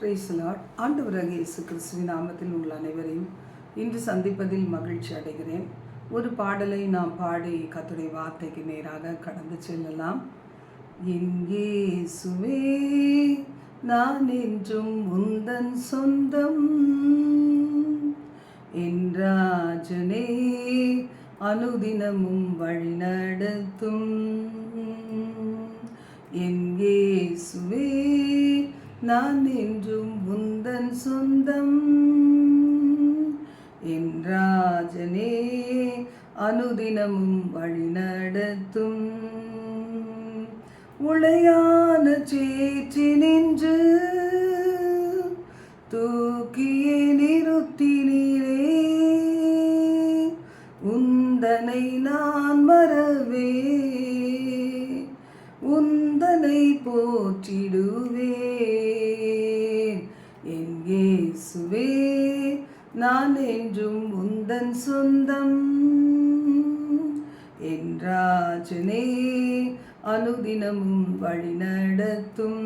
பிரைஸ்லாட் ஆண்டவராக இயேசு கிறிஸ்துவின் நாமத்தில் உள்ள அனைவரையும் இன்று சந்திப்பதில் மகிழ்ச்சி அடைகிறேன். ஒரு பாடலை நாம் பாடி கத்துடைய வார்த்தைக்கு நேராக கடந்து செல்லலாம். இயேசுவே நான் என்றும் உந்தன் சொந்தம். என்றாஜனே அனுதினமும் வழிநடத்தும். எங்கே இயேசுவே நான் என்றும் உந்தன் சொந்தம். என் ராஜனே அனுதினமும் வழிநடத்தும் உளையான சேற்றி நின்று தூக்கியே நிறுத்தினீரே உந்தனை நான் மறவே உந்தனை போற்றிடுவே. நான் என்றும் உந்தன் சொந்தம். என் அனுதினமும் வழி நடத்தும்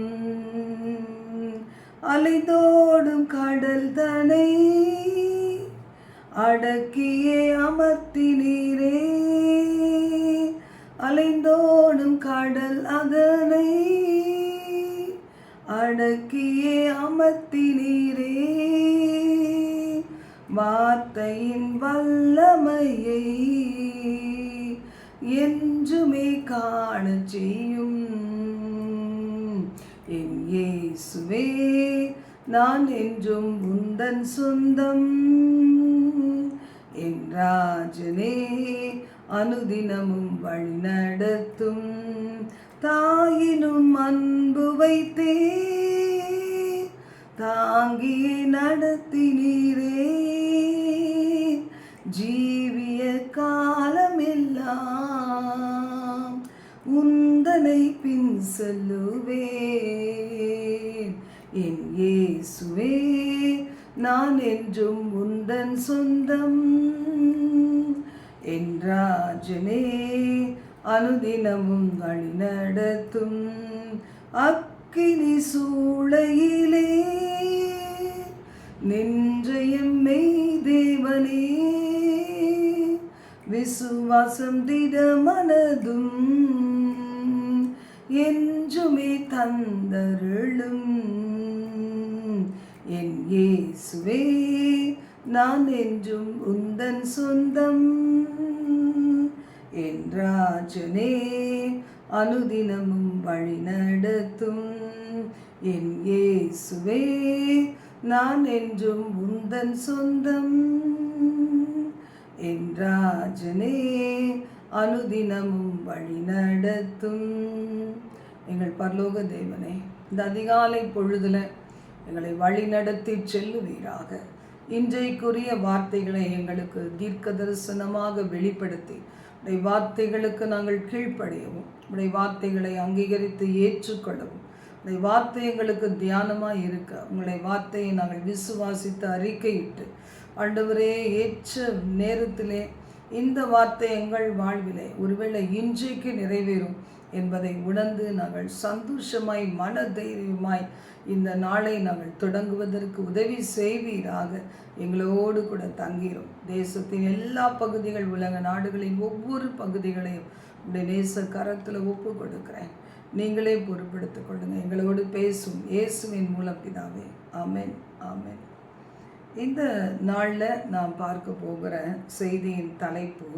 அலைதோடும் கடல் தனை அடக்கியே அமர்த்தினீரே அலைந்தோடும் கடல் அதனை அடக்கியே அமர்த்தினீரே வார்த்தையின் வல்லமையை என்றுமே காண செய்யும். என் இயேசுவே நான் என்றும் உந்தன் சொந்தம். என் ராஜனே அனுதினமும் வழி நடத்தும் தாயினும் அன்பு வைத்தே தாங்கியே நடத்தினீரே. ஜீவிய காலமெல்லாம் உந்தனை பின் செல்லுவேன். என் இயேசுவே நான் என்றும் உந்தன் சொந்தம். என் ராஜனே அனுதினமும் வழி நடத்தும். அக்கினி சூளையிலே நின்றையும் மெய் தேவனே விசுவாசம் திடமனதும் என்றுமே தந்தருளும். என் இயேசுவே நான் என்றும் உந்தன் சொந்தம். என் ராஜனே அனுதினமும் வழி நடத்தும். என் இயேசுவே நான் என்றும் உந்தன் சொந்தம். என் ராஜனே அனுதினமும் வழி நடத்தும். எங்கள் பரலோக தேவனே இந்த அதிகாலை பொழுதுல எங்களை வழி நடத்தி செல்லுவீராக. இன்றைக்குரிய வார்த்தைகளை எங்களுக்கு தீர்க்க தரிசனமாக வெளிப்படுத்தி உடைய வார்த்தைகளுக்கு நாங்கள் கீழ்ப்படையவும் உடைய வார்த்தைகளை அங்கீகரித்து ஏற்றுக்கொள்ளவும் உடைய வார்த்தை எங்களுக்கு தியானமாக இருக்க உங்களுடைய வார்த்தையை நாங்கள் விசுவாசித்து அறிக்கையிட்டு ஆண்டவரே ஏற்ற நேரத்திலே இந்த வார்த்தை எங்கள் வாழ்விலே ஒருவேளை இன்றைக்கு நிறைவேறும் என்பதை உணர்ந்து நாங்கள் சந்தோஷமாய் மன தைரியமாய் இந்த நாளை நாங்கள் தொடங்குவதற்கு உதவி செய்வீராக. எங்களோடு கூட தங்கிரும். தேசத்தின் எல்லா பகுதிகள் உலக நாடுகளின் ஒவ்வொரு பகுதிகளையும் உடைய நேச கரத்தில் ஒப்பு கொடுக்குறேன் நீங்களே பொருட்படுத்திக் கொள்ளுங்கள் எங்களோடு பேசும் இயேசுவின் மூலம் பிதாவே. ஆமேன் ஆமேன். இந்த நாளில் நாம் பார்க்க போகிற செய்தியின் தலைப்பு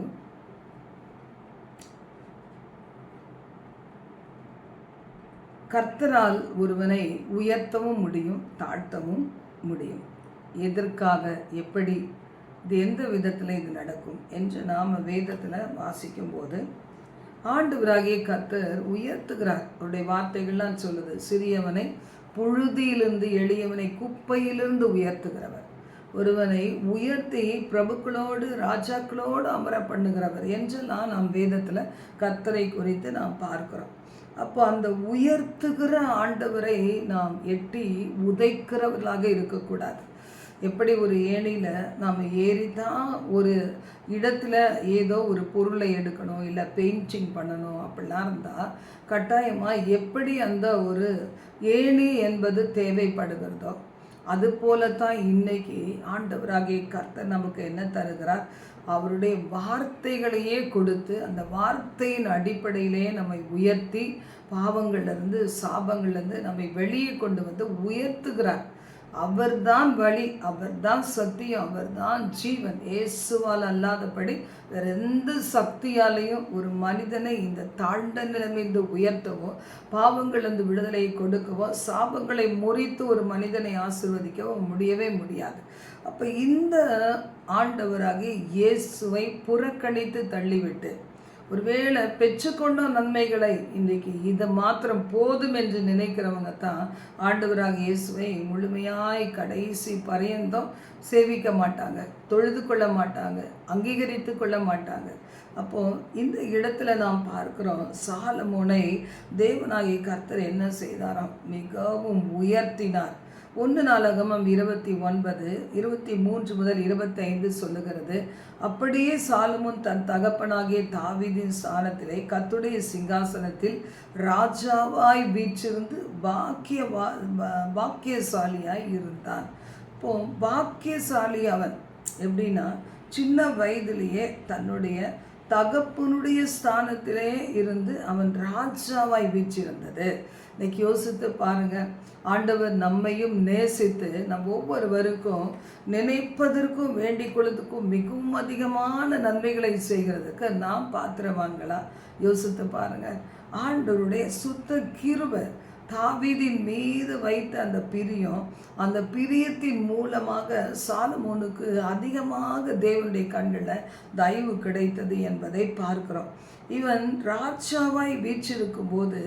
கர்த்தரால் ஒருவனை உயர்த்தவும் முடியும் தாழ்த்தவும் முடியும். எதற்காக எப்படி இது எந்த விதத்தில் இது நடக்கும் என்று நாம் வேதத்தில் வாசிக்கும்போது ஆண்டவராகிய கர்த்தர் உயர்த்துகிறார். அவருடைய வார்த்தைகள்லாம் சொல்லுது சிறியவனை புழுதியிலிருந்து எளியவனை குப்பையிலிருந்து உயர்த்துகிறவர். ஒருவனை உயர்த்தி பிரபுக்களோடு ராஜாக்களோடு அமர பண்ணுகிறவர் என்றெல்லாம் நாம் வேதத்தில் கர்த்தரை குறித்து நாம் பார்க்கிறோம். அப்போ அந்த உயர்த்துகிற ஆண்டவரை நாம் எட்டி உதைக்கிறவர்களாக இருக்கக்கூடாது. எப்படி ஒரு ஏணியில் நாம் ஏறி தான் ஒரு இடத்துல ஏதோ ஒரு பொருளை எடுக்கணும் இல்லை பெயிண்டிங் பண்ணணும் அப்படிலாம் இருந்தால் கட்டாயமாக எப்படி அந்த ஒரு ஏணி என்பது தேவைப்படுகிறதோ அது போல தான் இன்னைக்கு ஆண்டவராகிய கர்த்தர் நமக்கு என்ன தருகிறார்? அவருடைய வார்த்தைகளையே கொடுத்து அந்த வார்த்தையின் அடிப்படையிலேயே நம்மை உயர்த்தி பாவங்கள்லேருந்து சாபங்கள்லேருந்து நம்மை வெளியே கொண்டு வந்து உயர்த்துகிறார். அவர்தான் வழி அவர்தான் சத்தியம் அவர்தான் ஜீவன். இயேசுவால் அல்லாதபடி வேற எந்த சக்தியாலையும் ஒரு மனிதனை இந்த தாழ்ந்த நிலைமைந்து உயர்த்தவோ பாவங்களிலிருந்து விடுதலையை கொடுக்கவோ சாபங்களை முறித்து ஒரு மனிதனை ஆசிர்வதிக்கவோ முடியவே முடியாது. அப்போ இந்த ஆண்டவராகி இயேசுவை புறக்கணித்து தள்ளிவிட்டு ஒருவேளை பெற்றுக்கொண்ட நன்மைகளை இன்றைக்கு இதை மாத்திரம் போதும் என்று நினைக்கிறவங்க தான் ஆண்டவராக இயேசுவை முழுமையாய் கடைசி பரியந்தம் சேவிக்க மாட்டாங்க தொழுது கொள்ள மாட்டாங்க அங்கீகரித்து கொள்ள மாட்டாங்க. அப்போ இந்த இடத்துல நாம் பார்க்கிறோம் சாலமுனை தேவனாகிய கர்த்தர் என்ன செய்தாராம்? மிகவும் உயர்த்தினார். ஒன்று நாளகமம் இருபத்தி ஒன்பது இருபத்தி மூன்று முதல் இருபத்தைந்து சொல்லுகிறது அப்படியே சாலமுன் தன் தகப்பனாகிய தாவிதின் ஸ்தானத்திலே கத்துடைய சிங்காசனத்தில் ராஜாவாய் வீற்றிருந்து பாக்கிய பாக்கியசாலியாய் இருந்தான். இப்போ பாக்கியசாலி அவன் எப்படின்னா சின்ன வயதிலேயே தன்னுடைய தகப்பனுடைய ஸ்தானத்திலே இருந்து அவன் ராஜாவாய் வீச்சிருந்தது இன்னைக்கு யோசித்து பாருங்க ஆண்டவர் நம்மையும் நேசித்து நம் ஒவ்வொருவருக்கும் நினைப்பதற்கும் வேண்டிக் கொள்வதற்கும் மிகவும் அதிகமான நன்மைகளை செய்கிறதுக்கு நாம் பாத்திரவாங்களா யோசித்து பாருங்க ஆண்டவருடைய சுத்த கிருபை தாவீதின் மீது வைத்த அந்த பிரியம் அந்த பிரியத்தின் மூலமாக சாலமோனுக்கு அதிகமாக தேவனுடைய கண்ணில் தயவு கிடைத்தது என்பதை பார்க்கிறோம். இவன் ராஜாவாய் வீச்சிருக்கும் போது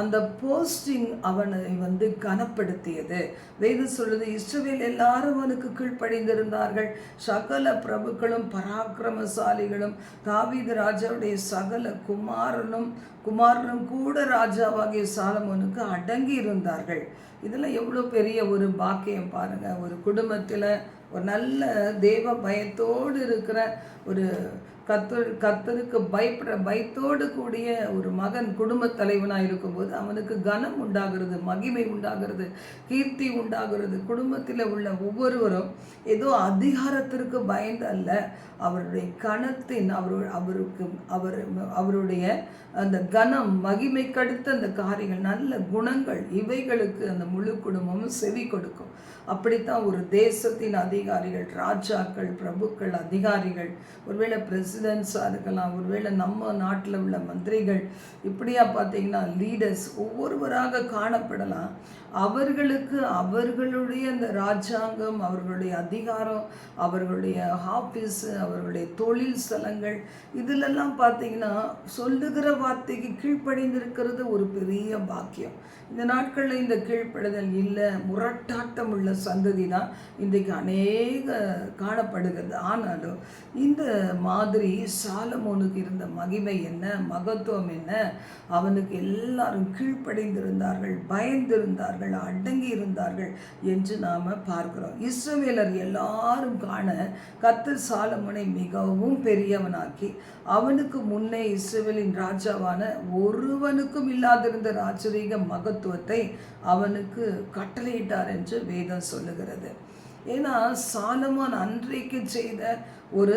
அந்த போஸ்டிங் அவனை வந்து கனப்படுத்தியது. வேது சொல்லுது இஸ்ரவேல் எல்லாரும் அவனுக்கு கீழ்ப்படைந்திருந்தார்கள். சகல பிரபுக்களும் பராக்கிரமசாலிகளும் தாவீது ராஜாவுடைய சகல குமாரனும் குமாரனும் கூட ராஜாவாகிய சாலமோனுக்கு அடங்கி இருந்தார்கள். இதில் எவ்வளோ பெரிய ஒரு பாக்கியம் பாருங்கள் ஒரு குடும்பத்தில் ஒரு நல்ல தெய்வ பயத்தோடு இருக்கிற ஒரு கத்து கத்தருக்கு பயப்பட பயத்தோடு கூடிய ஒரு மகன் குடும்ப தலைவனாக இருக்கும்போது அவனுக்கு கனம் உண்டாகிறது மகிமை உண்டாகிறது கீர்த்தி உண்டாகிறது. குடும்பத்தில் உள்ள ஒவ்வொருவரும் ஏதோ அதிகாரத்திற்கு பயந்து அல்ல. அவருடைய கணத்தின் அவர் அவருக்கு அவர் அவருடைய அந்த கனம் மகிமை கடுத்த அந்த காரியங்கள் நல்ல குணங்கள் இவைகளுக்கு அந்த முழு குடும்பமும் செவி கொடுக்கும். அப்படித்தான் ஒரு தேசத்தின் அதிகாரிகள் ராஜாக்கள் பிரபுக்கள் அதிகாரிகள் ஒருவேளை பிரசிடென்ட்ஸாக இருக்கலாம் ஒருவேளை நம்ம நாட்டில் உள்ள மந்திரிகள் இப்படியா பார்த்தீங்கன்னா லீடர்ஸ் ஒவ்வொருவராக காணப்படலாம். அவர்களுக்கு அவர்களுடைய அந்த ராஜாங்கம் அவர்களுடைய அதிகாரம் அவர்களுடைய ஆஃபீஸு அவர்களுடைய தொழில் ஸ்தலங்கள் இதிலெல்லாம் பார்த்தீங்கன்னா சொல்லுகிற வார்த்தைக்கு கீழ்ப்படைந்திருக்கிறது ஒரு பெரிய பாக்கியம். இந்த நாட்களில் இந்த கீழ்ப்படுதல் இல்லை முரட்டாட்டம் உள்ள சந்ததி தான் இன்றைக்கு அநேக காணப்படுகிறது. ஆனாலும் இந்த மாதிரி சாலமோனுக்கு இருந்த மகிமை என்ன மகத்துவம் என்ன? அவனுக்கு எல்லாரும் கீழ்ப்படைந்திருந்தார்கள் பயந்திருந்தார்கள் அடங்கி இருந்தார்கள் என்று நாம் பார்க்கிறோம். இஸ்ரவேலர் எல்லாரும் காண கத்தர் சாலமோனை மிகவும் பெரியவனாக்கி அவனுக்கு முன்னே இஸ்ரவேலின் ராஜாவான ஒருவனுக்கும் இல்லாதிருந்த ராஜரீக மகத்துவத்தை அவனுக்கு கட்டளையிட்டார் என்று வேதம் சொல்லுகிறது. ஏன்னா சாலமான் அன்றைக்கு செய்த ஒரு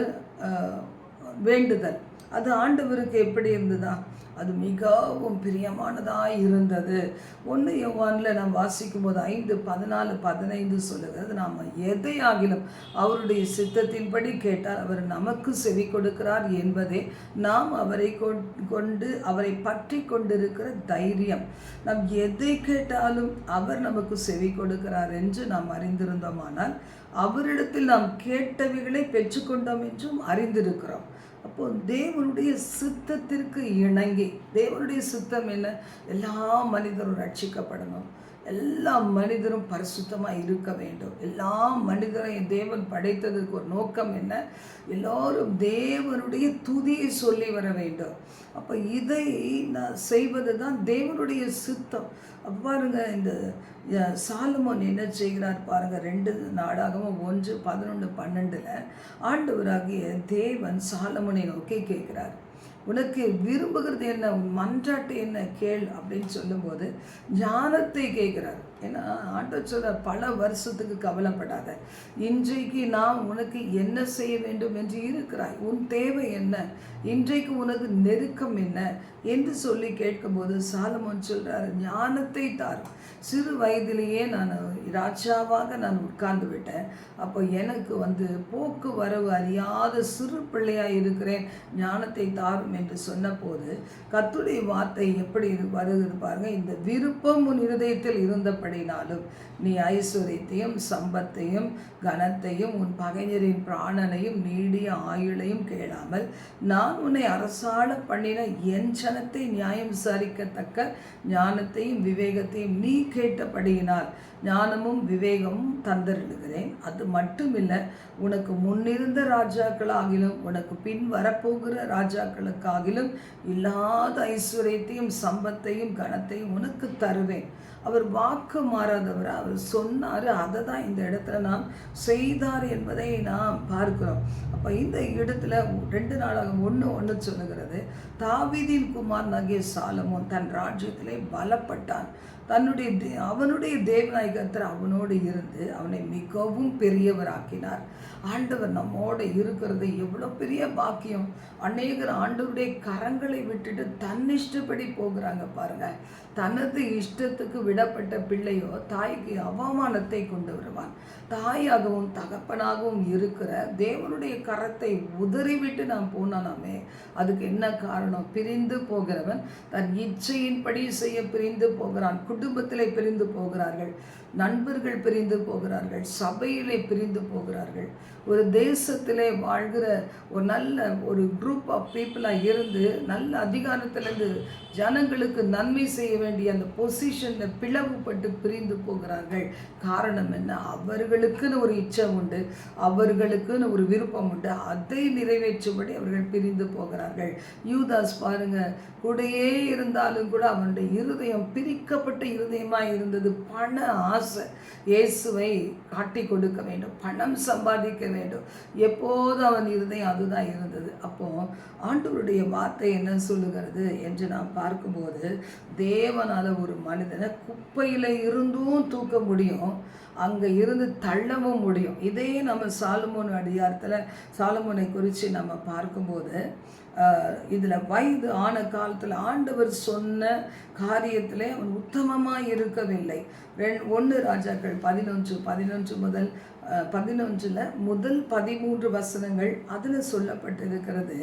வேண்டுதல். அது ஆண்டவருக்கு எப்படி இருந்ததா? அது மிகவும் பிரியமானதாக இருந்தது. ஒன்று யோவானில் நாம் வாசிக்கும் போது ஐந்து பதினாலு பதினைந்து சொல்லுகிறது நாம் எதையாகிலும் அவருடைய சித்தத்தின்படி கேட்டால் அவர் நமக்கு செவி கொடுக்கிறார் என்பதே நாம் அவரை கொண்டு அவரை பற்றி கொண்டிருக்கிற தைரியம். நாம் எதை கேட்டாலும் அவர் நமக்கு செவி கொடுக்கிறார் என்று நாம் அறிந்திருந்தோமானால் அவரிடத்தில் நாம் கேட்டவைகளை பெற்றுக்கொண்டோம் என்றும் அறிந்திருக்கிறோம். அப்போ தேவனுடைய சித்தத்திற்கு இணங்கி தேவனுடைய சித்தம் என்ன? எல்லா மனிதரும் ரட்சிக்கப்படணும் எல்லா மனிதரும் பரிசுத்தமாக இருக்க வேண்டும். எல்லா மனிதரையும் தேவன் படைத்ததற்கு ஒரு நோக்கம் என்ன? எல்லோரும் தேவனுடைய துதியை சொல்லி வர வேண்டும். அப்போ இதை நான் செய்வது தான் தேவனுடைய சித்தம். அப்போ பாருங்க இந்த சாலமோன் என்ன செய்கிறார் பாருங்கள் ரெண்டு நாடாகவும் ஒன்று பதினொன்று பன்னெண்டில் ஆண்டவராகிய தேவன் சாலமோனை நோக்கி கேட்கிறார். உனக்கு விரும்புகிறது என்ன உன் மன்றாட்டு என்ன கேள் அப்படின்னு சொல்லும்போது ஞானத்தை கேட்குறாரு. ஏன்னா ஆண்டவர் சொல்ற பல வருஷத்துக்கு கவலைப்படாத. இன்றைக்கு நான் உனக்கு என்ன செய்ய வேண்டும் என்று இருக்கிறாய்? உன் தேவை என்ன? இன்றைக்கு உனக்கு நெருக்கம் என்ன? என்று சொல்லி கேட்கும்போது சாலமோன் சொல்றாரு ஞானத்தை தார். சிறு வயதிலேயே நான் ராஜாவாக நான் உட்கார்ந்து விட்டேன். அப்போ எனக்கு வந்து போக்கு வரவு அறியாத சிறு பிள்ளையாக இருக்கிறேன். ஞானத்தை தாரும் என்று சொன்னபோது கத்துடைய வார்த்தை எப்படி இரு- வருகிறது பாருங்க. இந்த விருப்பம் உன் இருதயத்தில் இருந்தபடினாலும் நீ ஐஸ்வர்யத்தையும் சம்பத்தையும் கனத்தையும் உன் பகைஞரின் பிராணனையும் நீடிய ஆயுளையும் கேளாமல் நான் உன்னை அரசாள பண்ணின என் ஜனத்தை நியாயம் விசாரிக்கத்தக்க ஞானத்தையும் விவேகத்தையும் நீ கேட்டபடியினால் ஞானமும் விவேகமும் தந்தருளுகிறேன். அது மட்டுமில்லை உனக்கு முன்னிருந்த ராஜாக்களாகிலும் உனக்கு பின் வரப்போகிற ராஜாக்களுக்காகிலும் இல்லாத ஐஸ்வர்யத்தையும் சம்பத்தையும் கனத்தையும் உனக்கு தருவேன். அவர் வாக்கு மாறாதவர். அவர் சொன்னார் அதை தான் இந்த இடத்துல நாம் செய்தார் என்பதை நாம் பார்க்கிறோம். அப்போ இந்த இடத்துல ரெண்டு நாளாக ஒன்று ஒன்று சொல்லுகிறது. தாவிதின் குமார் நகே சாலமோன் தன் ராஜ்யத்திலே பலப்பட்டான். தன்னுடைய தே- அவனுடைய தேவனாய் அவனோடு இருந்து அவனை மிகவும் பெரியவராக்கினார். ஆண்டவர் நம்மோட இருக்கிறது எவ்வளோ பெரிய பாக்கியம். அநேகர் ஆண்டவருடைய கரங்களை விட்டுட்டு தன் இஷ்டப்படி போகிறாங்க பாருங்க. தனது இஷ்டத்துக்கு விடப்பட்ட பிள்ளையோ தாய்க்கு அவமானத்தை கொண்டு வருவான். தாயாகவும் தகப்பனாகவும் இருக்கிற தேவனுடைய கரத்தை உதறிவிட்டு நாம் போனானாமே அதுக்கு என்ன காரணம்? பிரிந்து போகிறவன் தன் இச்சையின்படி செய்ய பிரிந்து போகிறான். குடும்பத்தில் பிரிந்து போகிறார்கள். நண்பர்கள் பிரிந்து போகிறார்கள் சபையிலே பிரிந்து போகிறார்கள். ஒரு தேசத்திலே வாழ்கிற ஒரு நல்ல ஒரு குரூப் ஆஃப் பீப்புளாக இருந்து நல்ல அதிகாரத்திலேருந்து ஜனங்களுக்கு நன்மை செய்ய வேண்டிய அந்த பொசிஷனில் பிளவுபட்டு பிரிந்து போகிறார்கள். காரணம் என்ன? அவர்களுக்குன்னு ஒரு இச்சை உண்டு அவர்களுக்குன்னு ஒரு விருப்பம் உண்டு. அதை நிறைவேற்றும்படி அவர்கள் பிரிந்து போகிறார்கள். யூதாஸ் பாருங்க கூடையே இருந்தாலும் கூட அவனுடைய இருதயம் பிரிக்கப்பட்ட இருதயமாக இருந்தது. பண ஆசை இயேசுவை காட்டி கொடுக்க வேண்டும் பணம் சம்பாதிக்க வேண்டும். எப்போதும் அவன் இருந்தேன் அதுதான் இருந்தது. அப்போ ஆண்டவருடைய வார்த்தை என்ன சொல்லுகிறது என்று நாம் பார்க்கும்போது தேவனால ஒரு மனிதனை குப்பையில் இருந்தும் தூக்க முடியும் அங்கே இருந்து தள்ளவும் முடியும். இதே நம்ம சாலமோன் அடியாரத்தில் சாலமோனை குறித்து நம்ம பார்க்கும்போது இதில் வயது ஆன காலத்தில் ஆண்டவர் சொன்ன காரியத்திலே அவன் உத்தமமாக இருக்கவில்லை. ரெண் ஒன்று ராஜாக்கள் பதினொன்று பதினொன்று முதல் பதினொன்றில் முதல் பதிமூன்று வசனங்கள் அதில் சொல்லப்பட்டிருக்கிறது.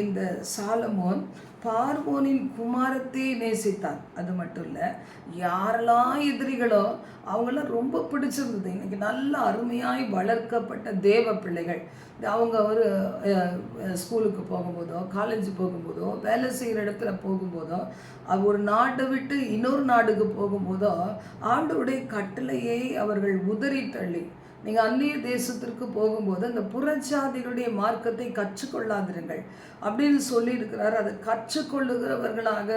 இந்த சாலமோன் பார்வோனின் குமாரத்தை நேசித்தான். அது மட்டும் இல்லை யாரெல்லாம் எதிரிகளோ அவங்களாம் ரொம்ப பிடிச்சிருந்தது. இன்னைக்கு நல்ல அருமையாய் வளர்க்கப்பட்ட தேவ பிள்ளைகள். அவங்க ஒரு ஸ்கூலுக்கு போகும்போதோ காலேஜ் போகும்போதோ வேலை செய்கிற இடத்துல போகும்போதோ அவ ஒரு நாட்டை விட்டு இன்னொரு நாடுக்கு போகும்போதோ ஆண்டோடைய கட்டளையை அவர்கள் உதறி தள்ளி நீங்கள் அந்நிய தேசத்திற்கு போகும்போது அந்த புறச்சாதிகளுடைய மார்க்கத்தை கற்றுக்கொள்ளாதிருங்கள் அப்படின்னு சொல்லியிருக்கிறார். அதை கற்றுக்கொள்ளுகிறவர்களாக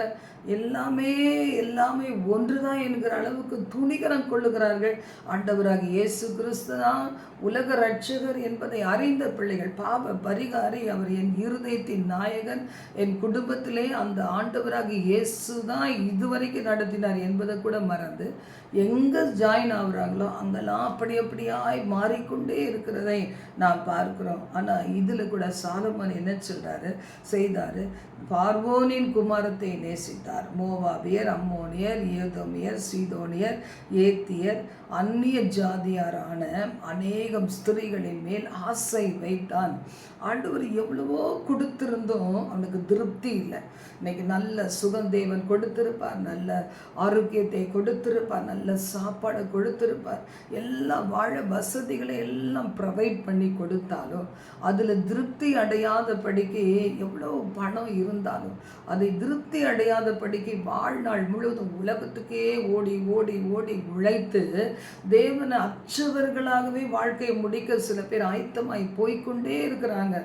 எல்லாமே எல்லாமே ஒன்றுதான் என்கிற அளவுக்கு துணிகரம் கொள்ளுகிறார்கள். ஆண்டவராக இயேசு கிறிஸ்து தான் உலக ரட்சகர் என்பதை அறிந்த பிள்ளைகள் பாவ பரிகாரி அவர் என் இருதயத்தின் நாயகன் என் குடும்பத்திலே அந்த ஆண்டவராக இயேசு தான் இதுவரைக்கும் நடத்தினார் என்பதை கூட மறந்து எங்கே ஜாயின் ஆகுறாங்களோ அங்கெல்லாம் அப்படி அப்படியாய் மாறிக்கொண்டே இருக்கிறதை நாம் பார்க்கிறோம். ஆனால் இதில் கூட சாலமன் என்ன சொல்கிறாரு செய்தார் பார்வோனின் குமாரத்தை நேசித்தார். மோவாபியர் அம்மோனியர் ஏதோமியர் சீதோனியர் ஏத்தியர் அந்நிய ஜாதியாரான அநேகம் ஸ்திரீகளின் மேல் ஆசை வைத்தான். ஆண்டவர் எவ்வளவோ கொடுத்திருந்தும் அவனுக்கு திருப்தி இல்லை. இன்னைக்கு நல்ல சுகந்தேவன் கொடுத்திருப்பார் நல்ல ஆரோக்கியத்தை கொடுத்திருப்பார் நல்ல சாப்பாடை கொடுத்திருப்பார். எல்லாம் வாழ வசதிகளை எல்லாம் ப்ரொவைட் பண்ணி கொடுத்தாலும் அதில் திருப்தி அடையாதபடிக்கு எவ்வளோ பணம் இருந்தாலும் அதை திருப்தி அடையாதபடிக்கு வாழ்நாள் முழுவதும் உலகத்துக்கே ஓடி ஓடி ஓடி உழைத்து தேவனை அச்சவர்களாகவே வாழ் வாழ்க்கையை முடிக்க சில பேர் ஆயத்தமாய் போய்க்கொண்டே இருக்கிறாங்க.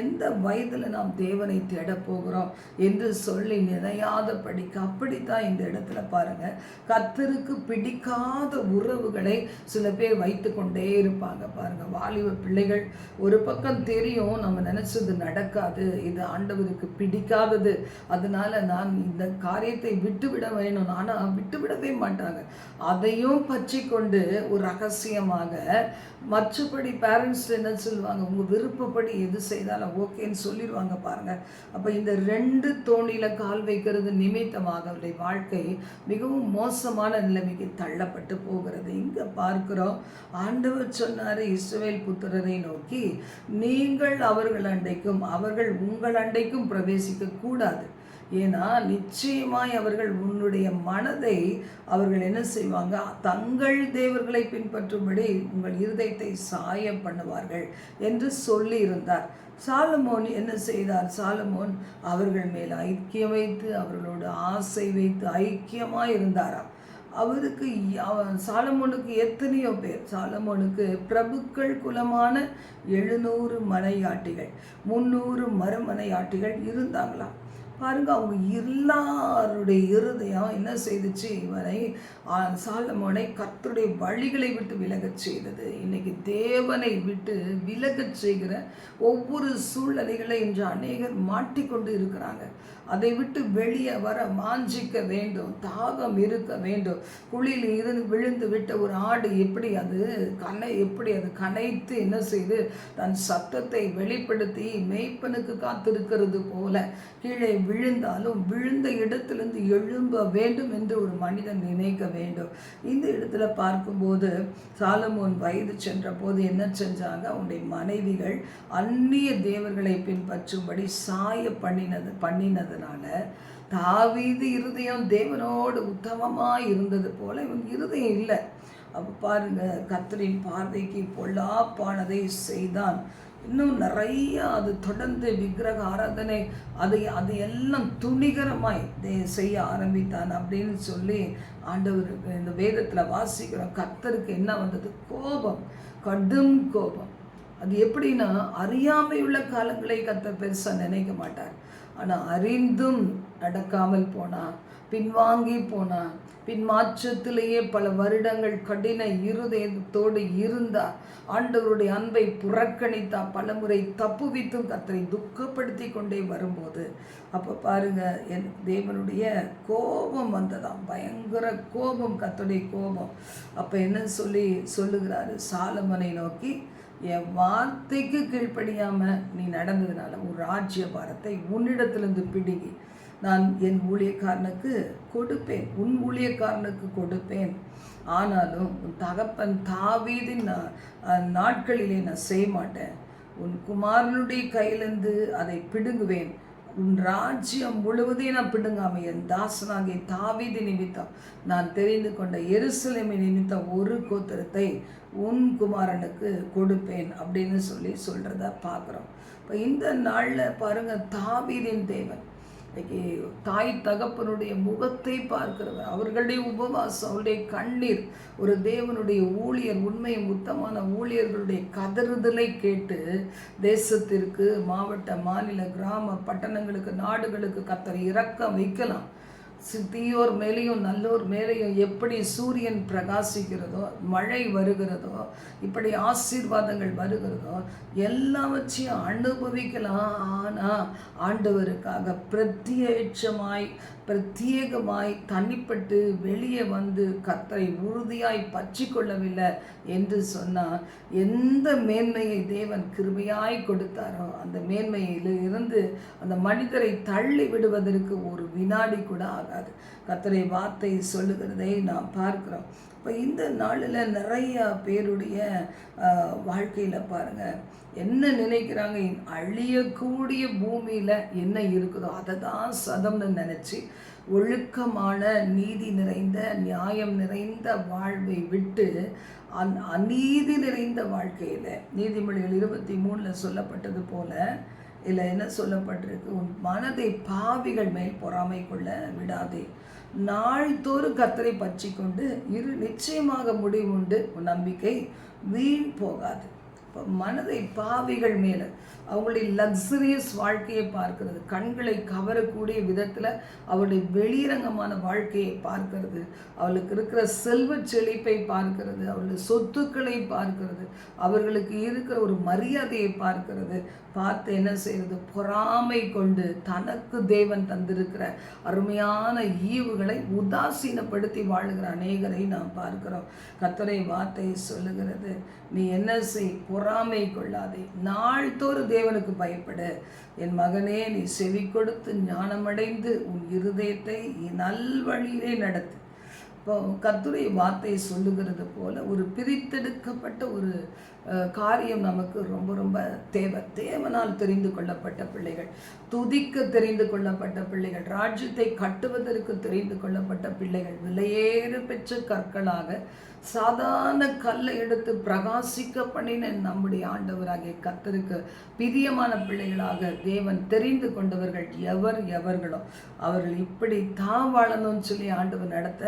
எந்த வயதில் நாம் தேவனை தேட போகிறோம் என்று சொல்லி நினையாதபடிக்கு அப்படித்தான் இந்த இடத்துல பாருங்க. கத்தருக்கு பிடிக்காத உறவுகளை சில பேர் வைத்து கொண்டே இருப்பாங்க பாருங்க. வாலிப பிள்ளைகள் ஒரு பக்கம் தெரியும் நம்ம நினைச்சது நடக்காது இது ஆண்டவருக்கு பிடிக்காதது. அதனால நான் இந்த காரியத்தை விட்டுவிட வேணும். ஆனால் விட்டுவிடவே மாட்டாங்க. அதையும் பற்றி கொண்டு ஒரு ரகசியமாக மற்றபடி பேரண்ட்ஸ் என்ன சொல்லுவாங்க? உங்கள் விருப்பப்படி எது செய்தாலும் ஓகேன்னு சொல்லிடுவாங்க பாருங்கள் அப்போ இந்த ரெண்டு தோணியில் கால் வைக்கிறது நிமித்தமாக அவருடைய வாழ்க்கை மிகவும் மோசமான நிலைமைக்கு தள்ளப்பட்டு போகிறது. இங்கே பார்க்கிறோம். ஆண்டவர் சொன்னார் இஸ்ரவேல் புத்திரரை நோக்கி நீங்கள் அவர்கள் அண்டைக்கும் அவர்கள் உங்கள் அண்டைக்கும் பிரவேசிக்க கூடாது ஏன்னா நிச்சயமாய் அவர்கள் உன்னுடைய மனதை அவர்கள் என்ன செய்வாங்க? தங்கள் தேவர்களை பின்பற்றும்படி உங்கள் இருதயத்தை சாயம் பண்ணுவார்கள் என்று சொல்லியிருந்தார். சாலமோன் என்ன செய்தார்? சாலமோன் அவர்கள் மேல் ஐக்கியம் வைத்து அவர்களோடு ஆசை வைத்து ஐக்கியமாக இருந்தாராம். அவருக்கு சாலமோனுக்கு எத்தனையோ பேர்? சாலமோனுக்கு பிரபுக்கள் குலமான எழுநூறு மனையாட்டிகள் முந்நூறு மறுமனையாட்டிகள் இருந்தாங்களாம். பாருங்க அவங்க எல்லாருடைய இருதயம் என்ன செய்துச்சு? இவனை சாலமோனை கர்த்தருடைய வழிகளை விட்டு விலகச் செய்தது. இன்னைக்கு தேவனை விட்டு விலகச் செய்கிற ஒவ்வொரு சூழ்நிலைகளை இன்று அநேகர் மாட்டிக்கொண்டு இருக்கிறாங்க. அதை விட்டு வெளியே வர மாஞ்சிக்க வேண்டும் தாகம் இருக்க வேண்டும். குழியில் இருந்து விழுந்து விட்ட ஒரு ஆடு எப்படி அது கனை எப்படி அது கனைத்து என்ன செய்து தன் சத்தத்தை வெளிப்படுத்தி மெய்ப்பனுக்கு காத்திருக்கிறது போல கீழே விழுந்தாலும் விழுந்த இடத்திலிருந்து எழும்ப வேண்டும் என்று ஒரு மனிதன் நினைக்க வேண்டும். இந்த இடத்துல பார்க்கும்போது சாலமோன் வயது சென்ற போது என்ன செஞ்சாங்க? அவனுடைய மனைவிகள் அந்நிய தேவர்களை பின்பற்றும்படி சாய பண்ணினது. இருந்ததுனால தாவீது இருதயம் தேவனோடு உத்தமமாக இருந்தது போல இவன் இருதயம் இல்லை. அப்போ பாருங்க கத்தரின் பார்வைக்கு பொல்லாப்பானதை செய்தான். இன்னும் நிறைய அது தொடர்ந்து விக்கிரக ஆராதனை அதை அது எல்லாம் துணிகரமாய் செய்ய ஆரம்பித்தான் அப்படின்னு சொல்லி ஆண்டவர் இந்த வேதத்தில் வாசிக்கிறோம். கத்தருக்கு என்ன வந்தது? கோபம் கடும் கோபம். அது எப்படின்னா அறியாமையுள்ள காலங்களை கத்த பெருசாக நினைக்க மாட்டார். ஆனால் அறிந்தும் நடக்காமல் போனால் பின்வாங்கி போனா பின்மாற்றத்திலேயே பல வருடங்கள் கடின இருதயத்தோடு இருந்தா ஆண்டவருடைய அன்பை புறக்கணித்தா பலமுறை தப்புவித்தும் கத்தரை துக்கப்படுத்தி கொண்டே வரும்போது அப்போ பாருங்க என் தேவனுடைய கோபம் வந்ததாம். பயங்கர கோபம் கத்தோடைய கோபம். அப்போ என்ன சொல்லி சொல்லுகிறாரு? சாலமனை நோக்கி என் வார்த்தைக்கு கீழ்ப்படியாமல் நீ நடந்ததுனால ஒரு ராஜ்ய பாரத்தை உன்னிடத்திலிருந்து பிடுங்கி நான் என் ஊழியக்காரனுக்கு கொடுப்பேன். உன் ஊழியக்காரனுக்கு கொடுப்பேன். ஆனாலும் உன் தகப்பன் தாவீதின் நாட்களிலே நான் செய்ய மாட்டேன் உன் குமாரனுடைய கையிலிருந்து அதை பிடுங்குவேன். உன் ராஜ்யம் முழுவதையும் நான் பிடுங்காம என் தாசனாகிய தாவீதி நிமித்தம் நான் தெரிந்து கொண்ட எருசலேமை நிமித்தம் ஒரு கோத்திரத்தை உன் குமாரனுக்கு கொடுப்பேன் அப்படின்னு சொல்லி சொல்கிறத பார்க்குறோம். இப்போ இந்த நாளில் பாருங்கள் தாவீதின் தேவன் இன்னைக்கு தாய் தகப்பனுடைய முகத்தை பார்க்கிறவர். அவர்களுடைய உபவாசம் அவருடைய கண்ணீர். ஒரு தேவனுடைய ஊழியர் உண்மை உத்தமான ஊழியர்களுடைய கதறுதலை கேட்டு தேசத்திற்கு மாவட்ட மாநில கிராம பட்டணங்களுக்கு நாடுகளுக்கு கத்தர் இறக்கம் வைக்கலாம். சித்தியோர் மேலேயும் நல்லோர் மேலேயும் எப்படி சூரியன் பிரகாசிக்கிறதோ மழை வருகிறதோ இப்படி ஆசீர்வாதங்கள் வருகிறதோ எல்லாவற்றையும் அனுபவிக்கலாம். ஆனால் ஆண்டவருக்காக பிரத்யேட்சமாய் பிரத்யேகமாய் தனிப்பட்டு வெளியே வந்து கத்தரை உறுதியாய் பற்றி கொள்ளவில்லை என்று சொன்னால் எந்த மேன்மையை தேவன் கிருமையாய் கொடுத்தாரோ அந்த மேன்மையில் இருந்து அந்த மனிதரை தள்ளி விடுவதற்கு ஒரு வினாடி கூட ஆகாது. கத்தரை வார்த்தை சொல்லுகிறதை நாம் பார்க்குறோம். இப்போ இந்த நாளில் நிறைய பேருடைய வாழ்க்கையில் பாருங்கள் என்ன நினைக்கிறாங்க? அழியக்கூடிய பூமியில் என்ன இருக்குதோ அதை தான் சதம்னு நினச்சி ஒழுக்கமான நீதி நிறைந்த நியாயம் நிறைந்த வாழ்வை விட்டு அந் அநீதி நிறைந்த வாழ்க்கையில் நீதிமொழிகள் இருபத்தி மூணில் சொல்லப்பட்டது போல் இதில் என்ன சொல்லப்பட்டிருக்கு? உன் மனதை பாவிகள் மேல் பொறாமை கொள்ள விடாதே. நாள்தோறும் கத்தரை பற்றி கொண்டு இரு நிச்சயமாக முடிவுண்டு. உன் நம்பிக்கை வீண் போகாது. இப்போ மனதை பாவிகள் மேலே அவங்களுடைய லக்ஸரியஸ் வாழ்க்கையை பார்க்கிறது. கண்களை கவரக்கூடிய விதத்தில் அவருடைய வெளிரங்கமான வாழ்க்கையை பார்க்கிறது. அவளுக்கு இருக்கிற செல்வ செழிப்பை பார்க்கிறது. அவளுடைய சொத்துக்களை பார்க்கிறது. அவர்களுக்கு இருக்கிற ஒரு மரியாதையை பார்க்கிறது. பார்த்து என்ன செய்கிறது பொறாமை கொண்டு தனக்கு தேவன் தந்திருக்கிற அருமையான ஈவுகளை உதாசீனப்படுத்தி வாழுகிற அநேகரை நாம் பார்க்கிறோம். கத்தரை வார்த்தை சொல்லுகிறது. நீ என்ன செய்? பொறாமை கொள்ளாதே. நாள்தோறும் தேவனுக்கு பயப்பட. என் மகனே நீ செவி கொடுத்து ஞானமடைந்து உன் இருதயத்தை நல்வழியிலே நடத்து. இப்போ கத்துரை வார்த்தை சொல்லுகிறது போல ஒரு பிரித்தெடுக்கப்பட்ட ஒரு காரியம் நமக்கு ரொம்ப ரொம்ப தேவை. தேவனால் தெரிந்து கொள்ளப்பட்ட பிள்ளைகள் துதிக்க தெரிந்து கொள்ளப்பட்ட பிள்ளைகள் ராஜ்யத்தை கட்டுவதற்கு தெரிந்து கொள்ளப்பட்ட பிள்ளைகள் விலையேறு பெற்ற கற்களாக சாதாரண கல்லை எடுத்து பிரகாசிக்க பண்ணின நம்முடைய ஆண்டவராகிய கத்தருக்கு பிரியமான பிள்ளைகளாக தேவன் தெரிந்து கொண்டவர்கள் எவர் எவர்களோ அவர்கள் இப்படி தான் வாழணும்னு சொல்லி ஆண்டவர் நடத்த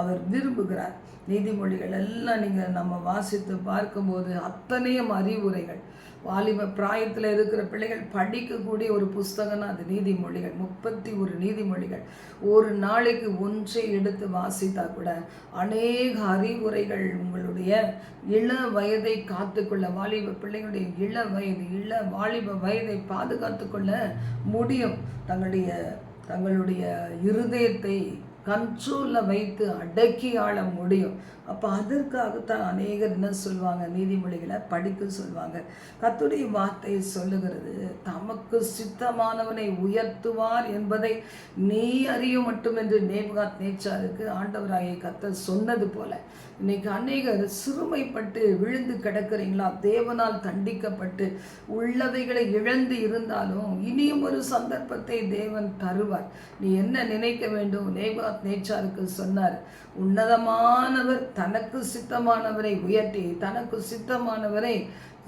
அவர் விரும்புகிறார். நீதிமொழிகள் எல்லாம் நீங்கள் நம்ம வாசித்து பார்க்கும்போது அத்தனையும் அறிவுரைகள். வாலிப பிராயத்தில் இருக்கிற பிள்ளைகள் படிக்கக்கூடிய ஒரு புஸ்தகம்னா அது நீதிமொழிகள். முப்பத்தி ஒரு நீதிமொழிகள். ஒரு நாளைக்கு ஒன்றை எடுத்து வாசித்தா கூட அநேக அறிவுரைகள் உங்களுடைய இள வயதை காத்துக்கொள்ள வாலிப பிள்ளைகளுடைய இள வயது இள வாலிப வயதை பாதுகாத்துக்கொள்ள முடியும். தங்களுடைய தங்களுடைய இருதயத்தை கண்ட்ரோலில் வைத்து அடக்கி ஆள முடியும். அப்போ அதற்காகத்தான் அநேகர் என்ன சொல்லுவாங்க நீதிமொழிகளை படிக்க சொல்லுவாங்க கத்துடைய வார்த்தையை சொல்லுகிறது தமக்கு சித்தமானவனை உயர்த்துவார் என்பதை நீ அறிய மட்டும் என்று நேபுகாத் நேச்சாருக்கு ஆண்டவராகிய கத்த சொன்னது போல. இன்னைக்கு அநேகர் சிறுமைப்பட்டு விழுந்து கிடக்கிறீங்களா? தேவனால் தண்டிக்கப்பட்டு உள்ளவைகளை இழந்து இருந்தாலும் இனியும் ஒரு சந்தர்ப்பத்தை தேவன் தருவார். நீ என்ன நினைக்க வேண்டும்? நேபாத் நேச்சாருக்கு சொன்னார் உன்னதமானவர் தனக்கு சித்தமானவரை உயர்த்தி தனக்கு சித்தமானவரை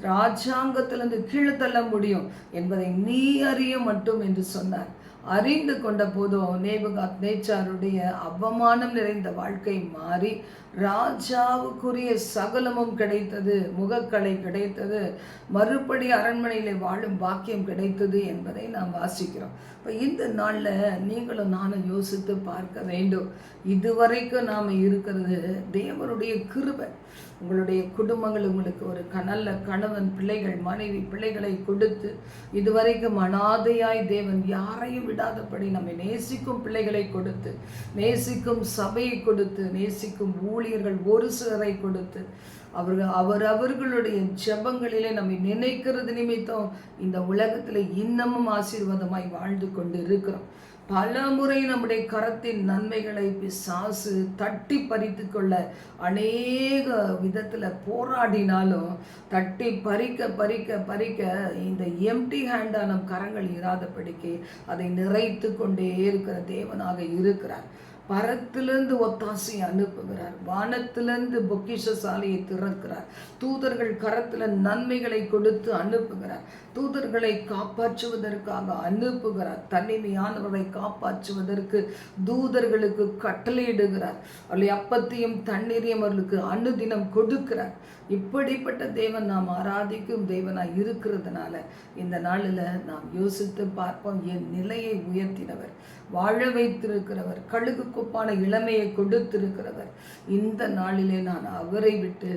ராஜாங்கத்திலிருந்து கீழே தள்ள முடியும் என்பதை நீ அறிய மட்டும் என்று சொன்னார். அறிந்து கொண்ட போதும் நேபுகாத் நேச்சாருடைய அவமானம் நிறைந்த வாழ்க்கை மாறி ராஜாவுக்குரிய சகலமும் கிடைத்தது முகக்கலை கிடைத்தது மறுபடி அரண்மனையில் வாழும் பாக்கியம் கிடைத்தது என்பதை நாம் வாசிக்கிறோம். இப்போ இந்த நாளில் நீங்களும் நானும் யோசித்து பார்க்க வேண்டும். இதுவரைக்கும் நாம் இருக்கிறது தேவனுடைய கிருபை. உங்களுடைய குடும்பங்கள் உங்களுக்கு ஒரு கனல்ல கணவன் பிள்ளைகள் மனைவி பிள்ளைகளை கொடுத்து இதுவரைக்கும் அனாதையாய் தேவன் யாரையும் விடாதபடி நம்மை நேசிக்கும் பிள்ளைகளை கொடுத்து நேசிக்கும் சபையை கொடுத்து நேசிக்கும் ஊழியர்கள் ஒரு சிலரை கொடுத்து அவர்கள் அவர் அவர்களுடைய ஜபங்களிலே நம்மை நினைக்கிறது நிமித்தம் இந்த உலகத்தில் இன்னமும் ஆசீர்வாதமாய் வாழ்ந்து கொண்டு இருக்கிறோம் பல முறை நம்முடைய கரத்தின் நன்மைகளை பிசாசு தட்டி பறித்து கொள்ள அநேக விதத்தில் போராடினாலும் தட்டி பறிக்க பறிக்க பறிக்க இந்த எம்டி ஹேண்டான கரங்கள் இராதபடிக்கு அதை நிறைத்து கொண்டே இருக்கிற தேவனாக இருக்கிறார். பரத்திலிருந்து ஒத்தாசையை அனுப்புகிறார். வானத்திலிருந்து பொக்கிஷ சாலையை திறக்கிறார். தூதர்கள் கரத்தில் நன்மைகளை கொடுத்து அனுப்புகிறார். தூதர்களை காப்பாற்றுவதற்காக அனுப்புகிறார். தனிமையானவர்களை காப்பாற்றுவதற்கு தூதர்களுக்கு கட்டளையிடுகிறார். அவர்களை அப்பத்தையும் தண்ணீரையும் அவர்களுக்கு அனுதினம் கொடுக்கிறார். இப்படிப்பட்ட தேவன் நாம் ஆராதிக்கும் தேவனாக இருக்கிறதுனால இந்த நாளில் நாம் யோசித்து பார்ப்போம் என் நிலையை உயர்த்தினவர். வாழ வைத்திருக்கிறவர் கழுகு குப்பான இளமையை கொடுத்திருக்கிறவர். இந்த நாளிலே நான் அவரை விட்டு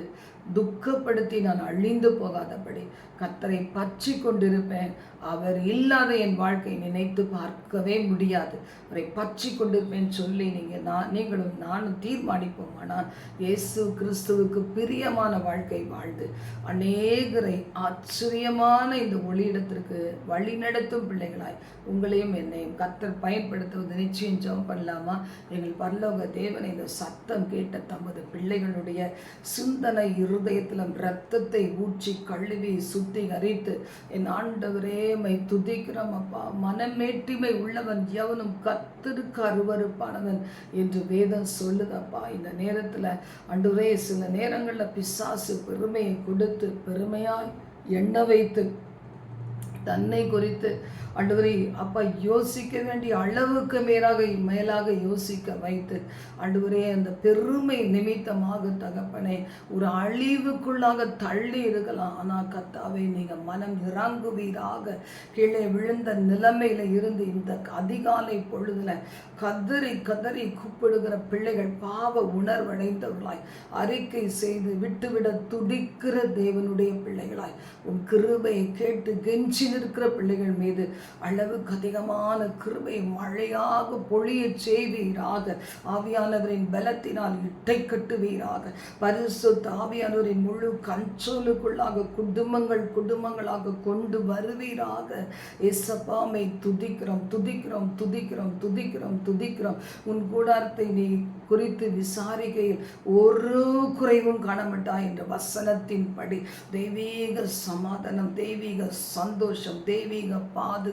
துக்கப்படுத்தி நான் அழிந்து போகாதபடி கத்தரை பற்றி கொண்டிருப்பேன். அவர் இல்லாத என் வாழ்க்கை நினைத்து பார்க்கவே முடியாது. அவரை பற்றி கொண்டிருப்பேன் சொல்லி நீங்கள் நான் நீங்களும் நானும் தீர்மானிப்போம் ஆனால் இயேசு கிறிஸ்துவுக்கு பிரியமான வாழ்க்கை வாழ்ந்து அநேகரை ஆச்சரியமான இந்த ஒளியிடத்திற்கு வழிநடத்தும் பிள்ளைகளாய் உங்களையும் என்னையும் கத்தர் பயன்படுத்துவது நிச்சயம் ஜெபம் பண்ணலாமா? எங்கள் பரலோக தேவனை இந்த சத்தம் கேட்ட தமது பிள்ளைகளுடைய சிந்தனை இருதயத்திலும் இரத்தத்தை ஊற்றி கழுவி சுத்திகரித்து என் ஆண்டவரே மை துதிக்கிறோம் அப்பா மனமேட்டிமை உள்ளவன் எவனும் கத்திருக்கு அருவருப்பானவன் என்று வேதம் சொல்லுதப்பா. இந்த நேரத்தில் அன்றுவரே சில நேரங்களில் பிசாசு பெருமையை கொடுத்து பெருமையாய் எண்ண வைத்து தன்னை குறித்து ஆண்டவரை அப்பா யோசிக்க வேண்டிய அளவுக்கு மேலாக மேலாக யோசிக்க வைத்து ஆண்டவரே அந்த பெருமை நிமித்தமாக தகப்பனே ஒரு அழிவுக்குள்ளாக தள்ளி இருக்கலாம். ஆனால் கத்தாவை நீங்கள் மனம் இறங்குவீராக. கீழே விழுந்த நிலைமையில் இருந்து இந்த அதிகாலை பொழுதில் கதறி கதறி கூப்பிடுகிற பிள்ளைகள் பாவ உணர்வடைந்தவர்களாய் அறிக்கை செய்து விட்டுவிட துடிக்கிற தேவனுடைய பிள்ளைகளாய் உன் கிருபையை கேட்டு கெஞ்சி நிற்கிற பிள்ளைகள் மீது அளவுக்கு அதிகமான கிருபை மழையாக பொழிய செய்வீராக. ஆவியானவரின் பலத்தினால் இட்டை கட்டுவீராக. பரிசுத்த ஆவியானவரின் முழு கண்ட்ரோலுக்குள்ளாக குடும்பங்கள் குடும்பங்களாக கொண்டு வருவீராக. எசப்பாமை துதிக்கிறோம் துதிக்கிறோம் துதிக்கிறோம் துதிக்கிறோம் துதிக்கிறோம். உன் கூடாரத்தை நீ குறித்து விசாரிக்கையில் ஒரு குறைவும் காணமாட்டா என்ற வசனத்தின்படி. தெய்வீக சமாதானம் தெய்வீக சந்தோஷம் தெய்வீக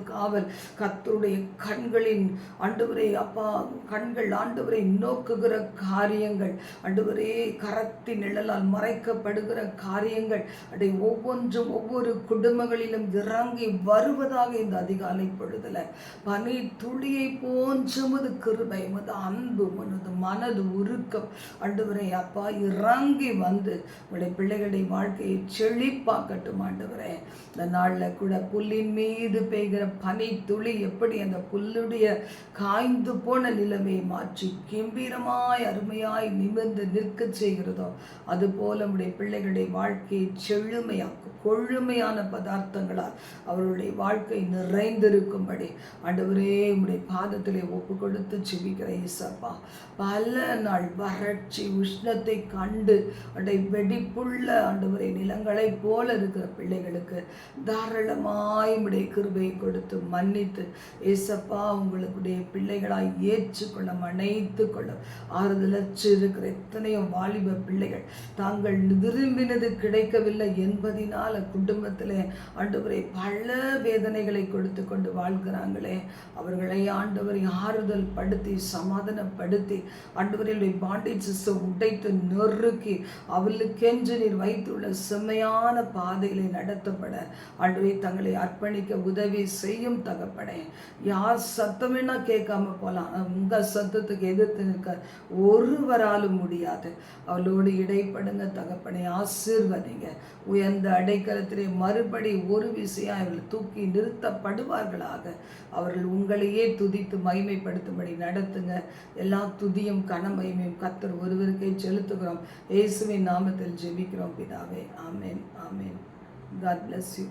காவல். கத்தருடைய கண்களின் ஆண்டவரே அப்பா கண்கள் ஆண்டவரை நோக்குகிற காரியங்கள். ஆண்டவரே கரத்தின் நிழலால் மறைக்கப்படுகிற காரியங்கள். அதை ஒவ்வொன்றும் ஒவ்வொரு குடும்பங்களிலும் இறங்கி வருவதாக இந்த அதிகாலை பொழுதுல. பனி துளியை போன்றமது கிருபை மது அன்பு மனது மனது உருக்கம். ஆண்டவரே அப்பா இறங்கி வந்து உங்களுடைய பிள்ளைகளுடைய வாழ்க்கையை செழிப்பாக்கட்டும் ஆண்டவரே. இந்த நாளில் கூட புல்லின் மீது பெய்கிற பனி துளி எப்படி அந்த புல்லுடைய காய்ந்து போன நிலைமையை மாற்றி கம்பீரமாய் அருமையாய் நிமிர்ந்து நிற்க செய்கிறதோ அதுபோல நம்முடைய பிள்ளைகளுடைய வாழ்க்கையை செழுமையாக்கும் கொழுமையான பதார்த்தங்களால் அவர்களுடைய வாழ்க்கை நிறைந்திருக்கும்படி ஆண்டவரே உடைய பாதத்திலே ஒப்பு கொடுத்து செவிக்கிறேன் இசப்பா பல நாள் வறட்சி உஷ்ணத்தை கண்டு அடை வெடிப்புள்ள ஆண்டவரை நிலங்களைப் போல இருக்கிற பிள்ளைகளுக்கு தாராளமாய் உடைய கிருபையை கொடுத்து மன்னித்து ஏசப்பா உங்களுடைய பிள்ளைகளாய் ஏற்றுக்கொள்ள மனைத்து கொள்ள ஆறுதலற்று இருக்கிற எத்தனையோ வாலிப பிள்ளைகள் தாங்கள் விரும்பினது கிடைக்கவில்லை என்பதினால் குடும்பத்தில் ஆண்டவரை பல வேதனைகளை கொடுத்து கொண்டு வாழ்கிறாங்களே. அவர்களை ஆண்டவரை ஆறுதல் படுத்தி சமாதானப்படுத்தி ஆண்டவர்களுடைய பாண்டேஜஸை உடைத்து நொறுக்கி அவளுக்கென்று நீர் வைத்துள்ள செம்மையான பாதைகளை நடத்தப்பட ஆண்டவரை தங்களை அர்ப்பணிக்க உதவி செய்யும் தகப்படே யார் சத்தம் வேணா கேட்காம போகலாம் உங்க சத்தத்துக்கு எதிர்த்து நிற்க ஒருவராலும் முடியாது. அவளோடு இடைப்படுங்க தகப்பனை ஆசிர்வதிங்க. உயர்ந்த அடைக்கலத்திலே மறுபடி ஒரு விசையாக அவர்கள் தூக்கி நிறுத்தப்படுவார்களாக. அவர்கள் உங்களையே துதித்து மகிமைப்படுத்தும்படி நடத்துங்க. எல்லா துதியும் கனமகிமையும் கத்தர் ஒருவருக்கே செலுத்துகிறோம். இயேசுவின் நாமத்தில் ஜெபிக்கிறோம் பிதாவே. ஆமேன் ஆமேன். God bless you